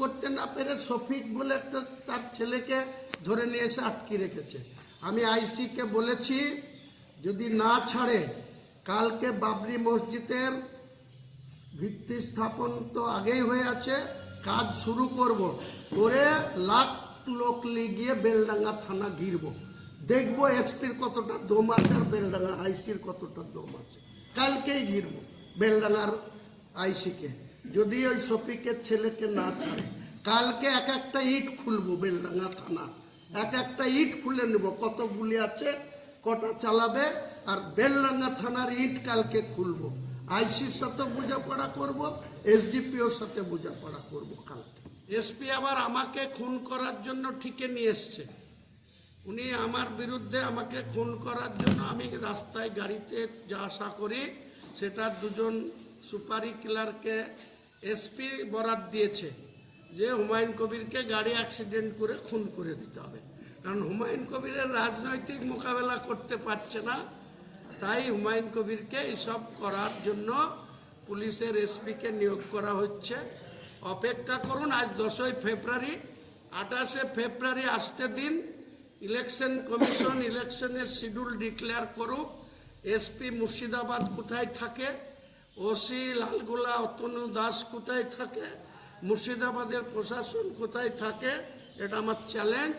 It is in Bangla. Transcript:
করতে না পেরে শফিক বলে একটা তার ছেলেকে ধরে নিয়ে এসে আটকে রেখেছে। আমি আইসিকে বলেছি, যদি না ছাড়ে, কালকে বাবরি মসজিদের ভিত্তি স্থাপন তো আগেই হয়ে আছে, কাজ শুরু করব। করে লাখ লোক গিয়ে বেলডাঙ্গা থানা ঘিরব। দেখব এসপির কতটা দম আছে আর বেলডাঙ্গা আইসির কতটা দম আছে। কালকেই ঘিরব বেলডাঙ্গার আইসিকে। যদি ওই শফিকের ছেলেকে না ছাড়ে, কালকে এক একটা ইট খুলবো বেলডাঙ্গা থানা। এক একটা ইট খুলে নেব, কত গুলি আছে, কটা চালাবে, আর বেলডাঙ্গা থানার ইট কালকে খুলবো। আইসির সাথে বোঝাপড়া করব, এসডিপিওর সাথে বোঝাপড়া করব কালকে। এসপি আবার আমাকে খুন করার জন্য ঠিকে নিয়ে এসছে। উনি আমার বিরুদ্ধে আমাকে খুন করার জন্য আমি রাস্তায় গাড়িতে যা আশা করি, সেটা দুজন সুপারি কিলারকে এসপি বরাত দিয়েছে যে হুমায়ুন কবিরকে গাড়ি অ্যাক্সিডেন্ট করে খুন করে দিতে হবে। কারণ হুমায়ুন কবিরের রাজনৈতিক মোকাবেলা করতে পারছে না, তাই হুমায়ুন কবিরকে এসব করার জন্য পুলিশের এসপিকে নিয়োগ করা হচ্ছে। অপেক্ষা করুন, আজ দশই ফেব্রুয়ারি, আঠাশে ফেব্রুয়ারি আসতে দিন। ইলেকশন কমিশন ইলেকশনের শিডিউল ডিক্লেয়ার করুক। এসপি মুর্শিদাবাদ কোথায় থাকে ওসি লালগোলা অতনু দাস কোথায় থাকে? মুর্শিদাবাদের প্রশাসন কোথায় থাকে? এটা আমার চ্যালেঞ্জ